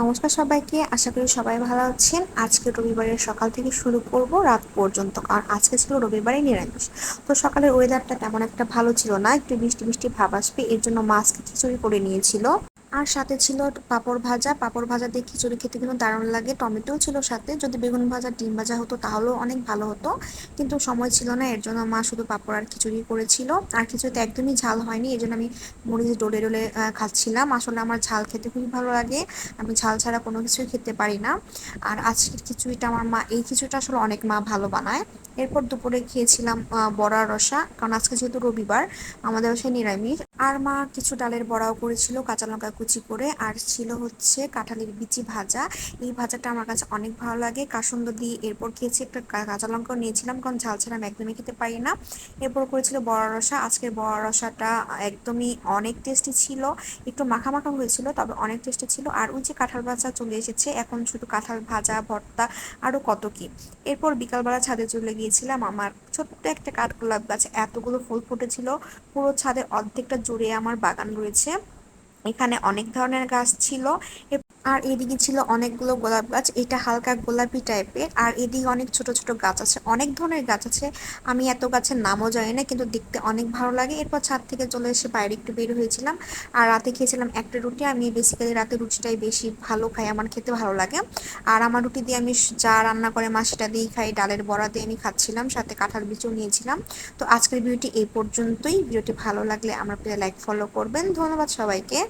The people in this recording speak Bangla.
নমস্কার সবাইকে, আশা করি সবাই ভালো আছেন। আজকে রবিবারের সকাল থেকে শুরু করব, রাত পর্যন্ত। কারণ আজকে ছিল রবিবারে নিরামিষ। তো সকালের ওয়েদারটা তেমন একটা ভালো ছিল না, একটু বৃষ্টি বৃষ্টি ভাব আসবে, এর জন্য মাস্ক খিচুড়ি করে নিয়েছিল। আর সাথে ছিল পাপড় ভাজা। পাপড় ভাজা দিয়ে খিচুড়ি খেতে কিন্তু দারুণ লাগে। টমেটোও ছিল সাথে। যদি বেগুন ভাজা, ডিম ভাজা হতো তাহলেও অনেক ভালো হতো। কিন্তু সময় ছিল না, এর জন্য মা শুধু পাপড় আর খিচুড়ি করেছিল। আর খিচুড়িতে একদমই ঝাল হয়নি, এর জন্য আমি মরিচ ডোলে ডোলে খাচ্ছিলাম। আসলে আমার ঝাল খেতে খুবই ভালো লাগে। আমি ঝাল ছাড়া কোনো কিছুই খেতে পারি না। আর আজকের খিচুড়িটা আমার মা, এই খিচুড়িটা আসলে অনেক মা ভালো বানায়। এরপর দুপুরে খেয়েছিলাম বড়া রসা। কারণ আজকে যেহেতু রবিবার, আমাদের বাসায় নিরামিষ। আর মা কিছু ডালের বড়াও করেছিল, কাঁচা লঙ্কা কুচি করে, আর ছিল হচ্ছে কাঁঠালের বিচি ভাজা। এই ভাজাটা আমার কাছে অনেক ভালো লাগে। কাসন্দ দিয়ে এরপর খেয়েছি একটা কাঁচা লঙ্কাও নিয়েছিলাম, কারণ ঝাল ছাড়া আমি একদমই খেতে পারি না। এরপর করেছিল বড়া রসা। আজকের বড়া রসাটা একদমই অনেক টেস্টি ছিল। একটু মাখা মাখা হয়েছিল, তবে অনেক টেস্টি ছিল। আর ওই যে কাঁঠাল ভাজা চলে এসেছে, এখন শুধু কাঁঠাল ভাজা, ভর্তা আরও কত কি। এরপর বিকালবেলা ছাদে চলে গিয়েছিলাম আমার ছোট্ট একটা কাঠগোলাপ গাছে। এতগুলো ফুল ফুটেছিল। পুরো ছাদে অর্ধেকটা জুড়ে আমার বাগান রয়েছে। এখানে অনেক ধরনের গাছ ছিল। আর এদিকে ছিল অনেকগুলো গোলাপ গাছ, এটা হালকা গোলাপি টাইপের, আর এদিকে অনেক ছোট ছোট গাছ আছে। অনেক ধরনের গাছ আছে, আমি এত গাছের নামও জানি না, কিন্তু দেখতে অনেক ভালো লাগে। এরপর ছাদ থেকে চলে এসে বাইরে একটু বের হয়েছিলাম, আর রাতে খেয়েছিলাম একটা রুটি। আমি বেসিক্যালি রাতে রুটিটাই বেশি ভালো খাই, আমার খেতে ভালো লাগে। আর আমার রুটি দিয়ে আমি যা রান্না করে মা সেটা দিয়েই খাই, ডালের বড়া দিয়ে আমি খাচ্ছিলাম, সাথে কাঁঠাল বিচও নিয়েছিলাম। তো আজকের ভিডিওটি এই পর্যন্তই। ভিডিওটি ভালো লাগলে আমার প্লিজ লাইক ফলো করবেন। ধন্যবাদ সবাইকে।